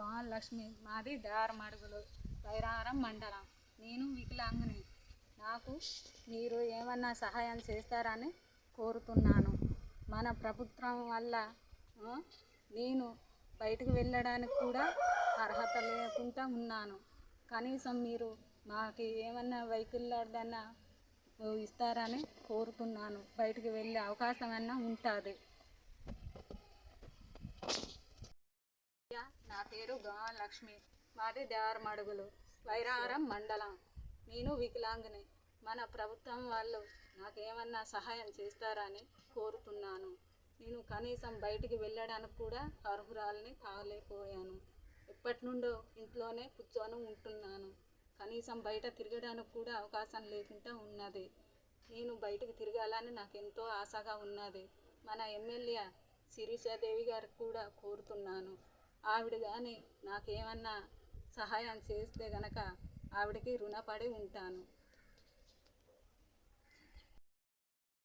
లక్ష్మి మాది దారమడుగులు వైరారం మండలం. నేను వికలాంగుని. నాకు మీరు ఏమన్నా సహాయం చేస్తారని కోరుతున్నాను. మన ప్రభుత్వం వల్ల నేను బయటకు వెళ్ళడానికి కూడా అర్హత లేకుండా ఉన్నాను. కనీసం మీరు మాకు ఏమన్నా వెహికల్లాడన్నా ఇస్తారని కోరుతున్నాను. బయటికి వెళ్ళే అవకాశం అన్నా ఉంటుంది. పేరు గాన్ లక్ష్మి మాది దేవరమడుగులు వైరారం మండలం. నేను వికలాంగ్ని. మన ప్రభుత్వం వాళ్ళు నాకేమన్నా సహాయం చేస్తారని కోరుతున్నాను. నేను కనీసం బయటికి వెళ్ళడానికి కూడా అర్హురాలని కాలేకపోయాను. ఎప్పటి నుండో ఇంట్లోనే కూర్చొని ఉంటున్నాను. కనీసం బయట తిరగడానికి కూడా అవకాశం లేకుండా ఉన్నది. నేను బయటకు తిరగాలని నాకు ఎంతో ఆశగా ఉన్నది. మన ఎమ్మెల్యే శిరీషాదేవి గారికి కూడా కోరుతున్నాను. ఆవిడ కానీ నాకేమన్నా సహాయం చేస్తే గనక ఆవిడకి రుణపడి ఉంటాను.